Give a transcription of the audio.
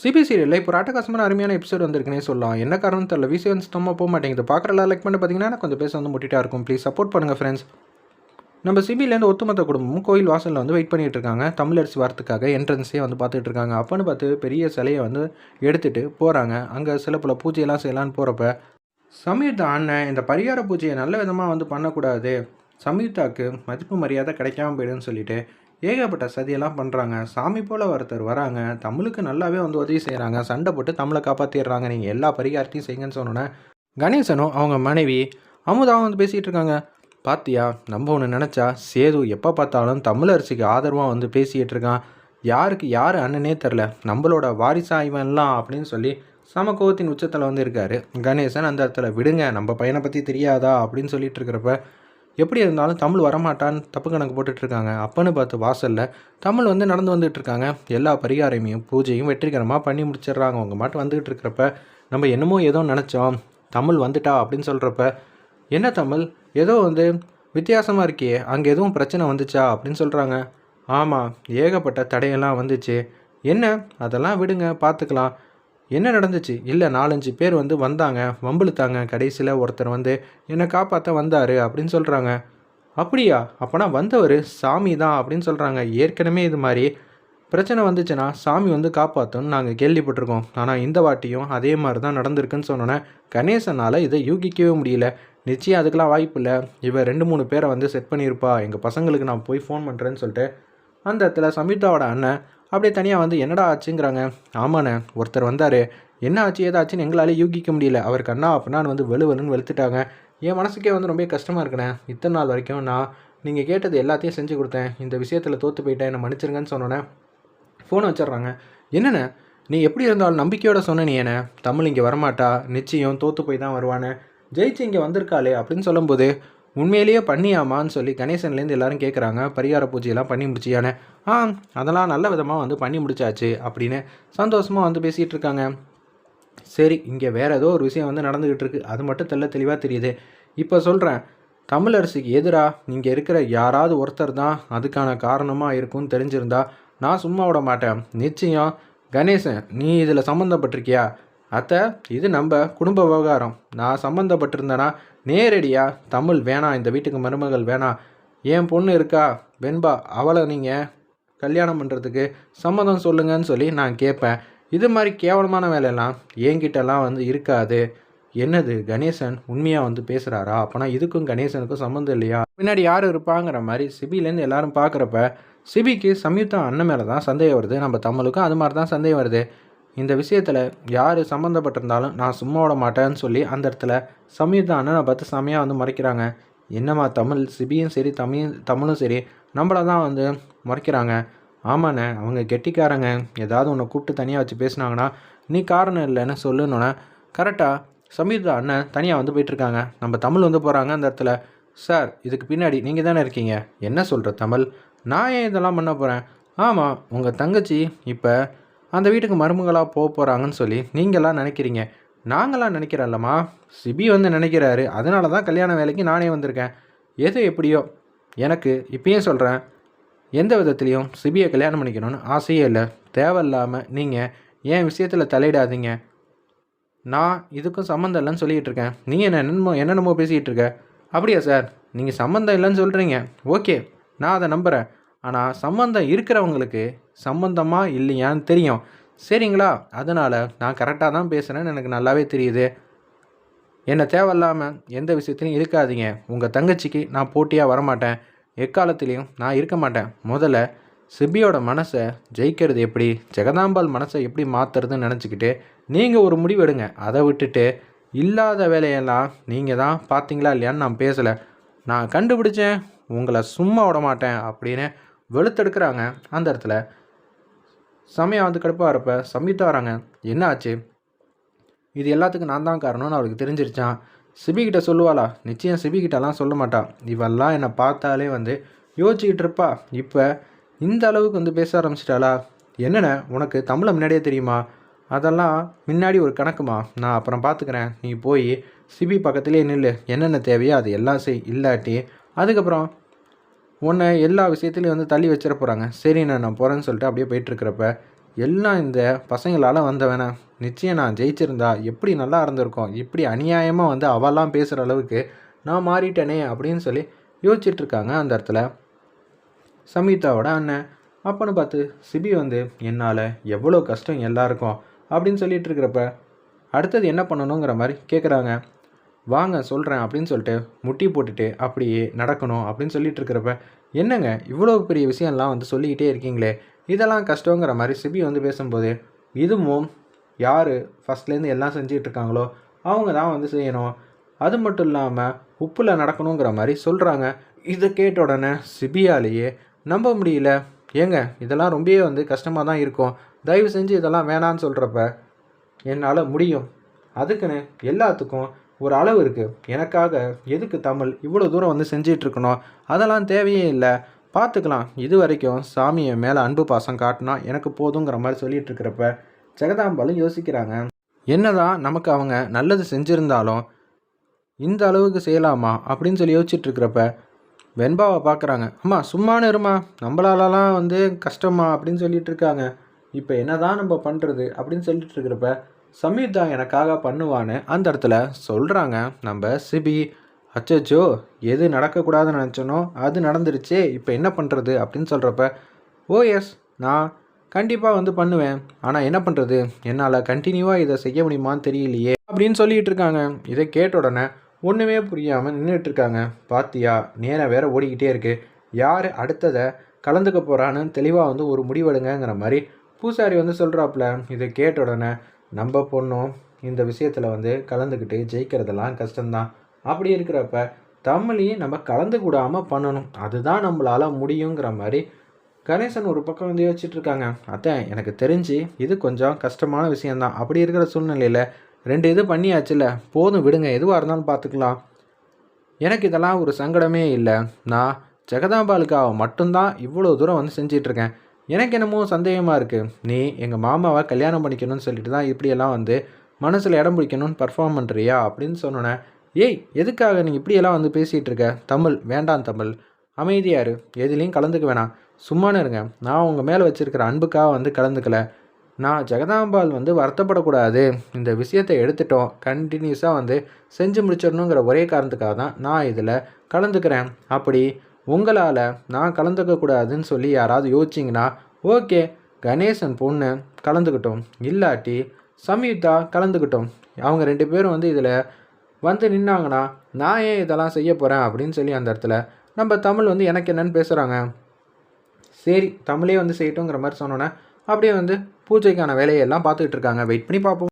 CP சீரியலில் இப்போ அட்டகாசமான அருமையான எபிசோட் வந்திருக்குனே சொல்லலாம். என்ன காரணம் தெரியல. விசி வந்து சுத்தமாக போக மாட்டேங்குது. பார்க்குறல லைக் பண்ணி பார்த்தீங்கன்னா கொஞ்சம் பேச வந்து முட்டிட்டா இருக்கும். ப்ளீஸ் சப்போர்ட் பண்ணுங்கள் ஃப்ரெண்ட்ஸ் நம்ம சிபிலேருந்து ஒத்துமொத்த குடும்பமும் கோயில் வாசலில் வந்து வெயிட் பண்ணிகிட்டு இருக்காங்க. தமிழரசு வரத்துக்காக என்ட்ரன்ஸே வந்து பார்த்துட்டு இருக்காங்க. அப்போன்னு பார்த்து பெரிய சிலையை வந்து எடுத்துகிட்டு போகிறாங்க அங்கே சில பல பூஜையெல்லாம் செய்யலான்னு போகிறப்ப சமீர்தா அண்ணன் இந்த பரிகார பூஜையை நல்ல விதமாக வந்து பண்ணக்கூடாது. சமீர்தாக்கு மதிப்பு மரியாதை கிடைக்காம போயிடுன்னு சொல்லிட்டு ஏகப்பட்ட சதியெல்லாம் பண்ணுறாங்க சாமி போல் ஒருத்தர் வராங்க. தமிழுக்கு நல்லாவே வந்து உதவி செய்கிறாங்க சண்டை போட்டு தமிழை காப்பாற்றிடுறாங்க நீங்கள் எல்லா பரிகாரத்தையும் செய்யுங்கன்னு சொன்னோன்னே கணேசனும் அவங்க மனைவி அமுதாவும் வந்து பேசிகிட்டு இருக்காங்க. பாத்தியா நம்ம ஒன்று நினச்சா சேது எப்போ பார்த்தாலும் தமிழரசிக்கு ஆதரவாக வந்து பேசிகிட்டு இருக்கான். யாருக்கு யார் அண்ணனே தெரில நம்மளோட வாரிசா இவன்லாம் அப்படின்னு சொல்லி சமக்கோவத்தின் உச்சத்தில் வந்து இருக்காரு. கணேசன் அந்த இடத்துல விடுங்க நம்ம பையனை பற்றி தெரியாதா? அப்படின்னு சொல்லிட்டு இருக்கிறப்ப எப்படி இருந்தாலும் தமிழ் வரமாட்டான்னு தப்பு கணக்கு போட்டுட்ருக்காங்க. அப்பன்னு பார்த்து வாசலில் தமிழ் வந்து நடந்து வந்துகிட்ருக்காங்க எல்லா பரிகாரமையும் பூஜையும் வெற்றிகரமாக பண்ணி முடிச்சிடுறாங்க. அவங்க மாட்டு வந்துகிட்டு இருக்கிறப்ப நம்ம என்னமோ ஏதோ நினச்சோம். தமிழ் வந்துட்டா அப்படின்னு சொல்கிறப்ப என்ன தமிழ்? ஏதோ வந்து வித்தியாசமாக இருக்கியே. அங்கே எதுவும் பிரச்சனை வந்துச்சா? அப்படின்னு சொல்கிறாங்க ஆமாம் ஏகப்பட்ட தடையெல்லாம் வந்துச்சு. என்ன? அதெல்லாம் விடுங்க பார்த்துக்கலாம் என்ன நடந்துச்சு? இல்லை நாலஞ்சு பேர் வந்து வந்தாங்க வம்பிழுத்தாங்க. கடைசியில் ஒருத்தர் வந்து என்னை காப்பாற்ற வந்தார் அப்படின்னு சொல்கிறாங்க அப்படியா? அப்போனா வந்தவர் சாமி தான் அப்படின்னு சொல்கிறாங்க ஏற்கனவே இது மாதிரி பிரச்சனை வந்துச்சுன்னா சாமி வந்து காப்பாற்றும்னு நாங்கள் கேள்விப்பட்டிருக்கோம். ஆனால் இந்த வாட்டியும் அதே மாதிரி தான் நடந்திருக்குன்னு சொன்னோன்னே கணேசனால் இதை யூகிக்கவே முடியல. நிச்சயம் அதுக்கெலாம் வாய்ப்பு இல்லை. இவ ரெண்டு மூணு பேரை வந்து செட் பண்ணியிருப்பா. எங்கள் பசங்களுக்கு நான் போய் ஃபோன் பண்ணுறேன்னு சொல்லிட்டு அந்த இடத்துல சமீதாவோட அண்ணன் அப்படியே தனியாக வந்து என்னடா ஆச்சுங்கிறாங்க? ஆமாண்ணே ஒருத்தர் வந்தார். என்ன ஆச்சு ஏதாச்சுன்னு எங்களால் யூகிக்க முடியல. அவர் கண்ணா அப்படின்னா வந்து வெளு வெளுத்துட்டாங்க. என் மனசுக்கே வந்து ரொம்ப கஷ்டமாக இருக்குண்ணே. இத்தனை நாள் வரைக்கும் நான் நீங்கள் கேட்டது எல்லாத்தையும் செஞ்சு கொடுத்தேன். இந்த விஷயத்தில் தோற்று போயிட்டேன். என்னை மன்னிச்சிருங்கன்னு சொன்னோன்னே ஃபோனை வச்சிடுறாங்க. என்னண்ணே நீ எப்படி இருந்தாலும் நம்பிக்கையோட சொன்ன நீ என்ன. தமிழ் இங்கே வரமாட்டா. நிச்சயம் தோற்று போய் தான் வருவானே. ஜெயிச்சு இங்கே வந்திருக்காளே அப்படின்னு சொல்லும்போது உண்மையிலேயே பண்ணியாமான்னு சொல்லி கணேசன்லேருந்து எல்லாரும் கேட்குறாங்க பரிகார பூஜையெல்லாம் பண்ணி முடிச்சியானே. ஆ அதெல்லாம் நல்ல விதமாக வந்து பண்ணி முடிச்சாச்சு அப்படின்னு சந்தோஷமாக வந்து பேசிகிட்டு இருக்காங்க. சரி இங்கே வேறு ஏதோ ஒரு விஷயம் வந்து நடந்துக்கிட்டு இருக்கு. அது மட்டும் தெல்ல தெளிவாக தெரியுது. இப்போ சொல்கிறேன் தமிழரசுக்கு எதிராக நீங்கள் இருக்கிற யாராவது ஒருத்தர் தான் அதுக்கான காரணமாக இருக்கும்னு தெரிஞ்சிருந்தா நான் சும்மா விட மாட்டேன். நிச்சயம் கணேசன் நீ இதில் சம்மந்தப்பட்டிருக்கியா அத்தை இது நம்ம குடும்ப விவகாரம். நான் சம்மந்தப்பட்டிருந்தேன்னா நேரடியாக தமிழ் வேணாம் இந்த வீட்டுக்கு மருமகள் வேணாம். என் பொண்ணு இருக்கா? வெண்பா அவளை நீங்கள் கல்யாணம் பண்ணுறதுக்கு சம்மதம் சொல்லுங்கன்னு சொல்லி நான் கேட்பேன். இது மாதிரி கேவலமான வேலையெல்லாம் என்கிட்டலாம் வந்து இருக்காது. என்னது கணேசன் உண்மையாக வந்து பேசுகிறாரா அப்போனா இதுக்கும் கணேசனுக்கும் சம்மந்தம் இல்லையா? பின்னாடி யார் இருப்பாங்கிற மாதிரி சிபிலேருந்து எல்லாரும் பார்க்குறப்ப சிபிக்கு சம்யுக்தா அண்ணன் மேலே தான் சந்தேகம் வருது. நம்ம தமிழுக்கும் அது மாதிரி தான் சந்தேகம் வருது. இந்த விஷயத்தில் யார் சம்மந்தப்பட்டிருந்தாலும் நான் சும்மா விட மாட்டேன்னு சொல்லி அந்த இடத்துல சம்யுக்தா அண்ணனை பார்த்து செமையாக வந்து மறைக்கிறாங்க. என்னம்மா தமிழ்? சிபியும் சரி தமிழ் தமிழும் சரி நம்மளை தான் வந்து மறைக்கிறாங்க. ஆமாண்ணே அவங்க கெட்டிக்காரங்க. ஏதாவது உன்னை கூப்பிட்டு தனியாக வச்சு பேசுனாங்கன்னா நீ காரணம் இல்லைன்னு சொல்லுன்னொன்னே கரெக்டாக சமீர்தா அண்ணன் தனியாக வந்து போயிட்டுருக்காங்க. நம்ம தமிழ் வந்து போகிறாங்க அந்த இடத்துல. சார் இதுக்கு பின்னாடி நீங்கள் தானே இருக்கீங்க? என்ன சொல்கிற தமிழ்? நான் ஏன் இதெல்லாம் பண்ண போகிறேன் ஆமாம் உங்கள் தங்கச்சி இப்போ அந்த வீட்டுக்கு மருமகளாக போக போகிறாங்கன்னு சொல்லி நீங்களாம் நினைக்கிறீங்க. நாங்களாம் நினைக்கிறல்லம்மா சிபி வந்து நினைக்கிறாரு. அதனால தான் கல்யாண வேலைக்கு நானே வந்திருக்கேன். எது எப்படியோ? எனக்கு இப்பயும் சொல்கிறேன் எந்த விதத்துலேயும் சிபியை கல்யாணம் பண்ணிக்கணும்னு ஆசையே இல்லை. தேவையில்லாமல் நீங்கள் என் விஷயத்தில் தலையிடாதீங்க. நான் இதுக்கும் சம்மந்தம் இல்லைன்னு சொல்லிகிட்டு இருக்கேன். நீங்கள் என்ன என்னமோ என்னென்னமோ பேசிகிட்டு இருக்க. அப்படியா சார்? நீங்கள் சம்மந்தம் இல்லைன்னு சொல்கிறீங்க ஓகே. நான் அதை நம்புகிறேன் ஆனால் சம்மந்தம் இருக்கிறவங்களுக்கு சம்மந்தமாக இல்லையான்னு தெரியும். சரிங்களா? அதனால் நான் கரெக்டாக தான் பேசுகிறேன்னு எனக்கு நல்லாவே தெரியுது. என்னை தேவையில்லாமல் எந்த விஷயத்துலையும் இருக்காதீங்க. உங்கள் தங்கச்சிக்கு நான் போட்டியாக வரமாட்டேன். எக்காலத்துலேயும் நான் இருக்க மாட்டேன். முதல்ல சிபியோட மனசை ஜெயிக்கிறது எப்படி? ஜெகதாம்பாள் மனசை எப்படி மாற்றுறதுன்னு நினச்சிக்கிட்டு நீங்கள் ஒரு முடிவு எடுங்க. அதை விட்டுட்டு இல்லாத வேலையெல்லாம் நீங்கள் தான் பார்த்தீங்களா இல்லையான்னு நான் பேசலை. நான் கண்டுபிடிச்சேன். உங்களை சும்மா விட மாட்டேன் அப்படின்னு வெளுத்தெடுக்கிறாங்க. அந்த இடத்துல சமயம் வந்து கடுப்பாக வரப்ப சம்யுக்தா வராங்க. என்ன ஆச்சு இது எல்லாத்துக்கும் நான் தான் காரணம்னு அவருக்கு தெரிஞ்சிருச்சான் சிபிகிட்ட சொல்லுவாளா? நிச்சயம் சிபிகிட்டலாம் சொல்ல மாட்டா. இவெல்லாம் என்னை பார்த்தாலே வந்து யோசிச்சுக்கிட்டு இருப்பா. இப்போ இந்த அளவுக்கு வந்து பேச ஆரம்பிச்சிட்டாளா? என்னென்ன? உனக்கு தமிழை முன்னாடியே தெரியுமா? அதெல்லாம் முன்னாடி ஒரு கணக்குமா? நான் அப்புறம் பார்த்துக்கிறேன். நீ போய் சிபி பக்கத்துலேயே நில்லு. என்னென்ன தேவையோ அது எல்லாம் செய். இல்லாட்டி அதுக்கப்புறம் உன்னை எல்லா விஷயத்துலையும் வந்து தள்ளி வச்சிட போகிறாங்க சரி நான் நான் போகிறேன்னு சொல்லிட்டு அப்படியே போயிட்டுருக்கிறப்ப எல்லாம் இந்த பசங்களால் வந்தவன நிச்சயம் நான் ஜெயிச்சிருந்தா எப்படி நல்லா இருந்திருக்கும் இப்படி அநியாயமாக வந்து அவெல்லாம் பேசுகிற அளவுக்கு நான் மாறிட்டேனே அப்படின்னு சொல்லி யோசிச்சிட்ருக்காங்க அந்த இடத்துல. சமீதாவோட அண்ணன் அப்பன்னு பார்த்து சிபி வந்து என்னால் எவ்வளோ கஷ்டம் எல்லாருக்கும்? அப்படின்னு சொல்லிட்டு இருக்கிறப்ப அடுத்தது என்ன பண்ணணுங்கிற மாதிரி கேட்குறாங்க வாங்க சொல்கிறேன் அப்படின்னு சொல்லிட்டு முட்டி போட்டுட்டு அப்படியே நடக்கணும் அப்படின்னு சொல்லிட்டு இருக்கிறப்ப என்னங்க இவ்வளோ பெரிய விஷயம்லாம் வந்து சொல்லிக்கிட்டே இருக்கீங்களே? இதெல்லாம் கஷ்டங்கிற மாதிரி சிபி வந்து பேசும்போது இதுவும் யார் ஃபஸ்ட்லேருந்து எல்லாம் செஞ்சிட்டு இருக்காங்களோ அவங்க தான் வந்து செய்யணும். அது மட்டும் இல்லாமல் உப்பில் நடக்கணுங்கிற மாதிரி சொல்கிறாங்க இதை கேட்ட உடனே சிபியாலேயே நம்ப முடியல. ஏங்க இதெல்லாம் ரொம்பவே வந்து கஷ்டமாக தான் இருக்கும். தயவு செஞ்சு இதெல்லாம் வேணான்னு சொல்கிறப்ப என்னால் முடியும். அதுக்குன்னு எல்லாத்துக்கும் ஒரு அளவு இருக்குது எனக்காக எதுக்கு தமிழ் இவ்வளோ தூரம் வந்து செஞ்சிட்ருக்கணும் அதெல்லாம் தேவையே இல்லை. பார்த்துக்கலாம் இது வரைக்கும் சாமியை மேலே அன்பு பாசம் காட்டினா எனக்கு போதுங்கிற மாதிரி சொல்லிட்டு இருக்கிறப்ப ஜெகதாம்பாலும் யோசிக்கிறாங்க. என்னதான் நமக்கு அவங்க நல்லது செஞ்சுருந்தாலும் இந்த அளவுக்கு செய்யலாமா அப்படின்னு சொல்லி யோசிச்சுட்டு இருக்கிறப்ப வெண்பாவை பார்க்குறாங்க அம்மா சும்மானு இருமா. நம்மளாலலாம் வந்து கஷ்டமா அப்படின்னு சொல்லிட்டு இருக்காங்க இப்போ என்னதான் நம்ம பண்ணுறது அப்படின்னு சொல்லிட்டு இருக்கிறப்ப சமீர் தான் எனக்காக பண்ணுவான்னு அந்த இடத்துல சொல்கிறாங்க நம்ம சிபி அச்சச்சோ எது நடக்கக்கூடாதுன்னு நினச்சனோ அது நடந்துருச்சே இப்போ என்ன பண்ணுறது அப்படின்னு சொல்கிறப்ப ஓ எஸ் நான் கண்டிப்பாக வந்து பண்ணுவேன். ஆனால் என்ன பண்ணுறது என்னால் கண்டினியூவாக இதை செய்ய முடியுமான்னு தெரியலையே. அப்படின்னு சொல்லிட்டு இருக்காங்க. இதை கேட்ட உடனே ஒன்றுமே புரியாமல் நின்றுட்டு இருக்காங்க. பாத்தியா நேரம் வேற ஓடிக்கிட்டே இருக்கு. யார் அடுத்ததை கலந்துக்க போகிறான்னு தெளிவாக வந்து ஒரு முடிவெடுங்கங்கிற மாதிரி பூசாரி வந்து சொல்கிறாப்புல இதை கேட்ட உடனே நம்ம பொண்ணும் இந்த விஷயத்தில் வந்து கலந்துக்கிட்டு ஜெயிக்கிறதெல்லாம் கஷ்டம்தான். அப்படி இருக்கிறப்ப தமிழையும் நம்ம கலந்து கூடாமல் பண்ணணும். அதுதான் நம்மளால் முடியுங்கிற மாதிரி கணேசன் ஒரு பக்கம் வந்து யோசிச்சுட்டு இருக்காங்க. அத்தை எனக்கு தெரிஞ்சு இது கொஞ்சம் கஷ்டமான விஷயந்தான் அப்படி இருக்கிற சூழ்நிலையில் ரெண்டு இது பண்ணியாச்சுல போதும் விடுங்க. எதுவாக இருந்தாலும் பார்த்துக்கலாம் எனக்கு இதெல்லாம் ஒரு சங்கடமே இல்லை. நான் ஜெகதாம்பாளுக்காக மட்டும்தான் இவ்வளோ தூரம் வந்து செஞ்சிட்ருக்கேன் எனக்கு என்னமோ சந்தேகமாக இருக்குது நீ எங்கள் மாமாவை கல்யாணம் பண்ணிக்கணும்னு சொல்லிட்டு தான் இப்படியெல்லாம் வந்து மனசில் இடம் பிடிக்கணும்னு பர்ஃபார்ம் பண்ணுறியா அப்படின்னு சொன்னோன்னே ஏய் எதுக்காக நீ இப்படியெல்லாம் வந்து பேசிகிட்டு இருக்க? தமிழ் வேண்டாம் தமிழ். அமைதியாரு எதுலேயும் கலந்துக்க வேணாம். சும்மானு இருங்க. நான் உங்கள் மேலே வச்சுருக்கிற அன்புக்காக வந்து கலந்துக்கல. நான் ஜெகதாம்பால் வந்து வருத்தப்படக்கூடாது. இந்த விஷயத்தை எடுத்துட்டோம். கண்டினியூஸாக வந்து செஞ்சு முடிச்சிடணுங்கிற ஒரே காரணத்துக்காக தான் நான் இதில் கலந்துக்கிறேன். அப்படி உங்களால் நான் கலந்துக்கக்கூடாதுன்னு சொல்லி யாராவது யோசிச்சிங்கன்னா ஓகே கணேசன் பொண்ணு கலந்துக்கிட்டோம். இல்லாட்டி சம்யுக்தா கலந்துக்கிட்டோம். அவங்க ரெண்டு பேரும் வந்து இதில் வந்து நின்னாங்கன்னா நான் ஏன் இதெல்லாம் செய்ய போகிறேன் அப்படின்னு சொல்லி அந்த இடத்துல நம்ம தமிழ் வந்து எனக்கு என்னன்னு பேசுகிறாங்க சரி தமிழே வந்து செய்யட்டுங்கிற மாதிரி சொன்னோன்னே அப்படியே வந்து பூஜைக்கான வேலையெல்லாம் பார்த்துக்கிட்டு இருக்காங்க. வெயிட் பண்ணி பார்ப்போம்.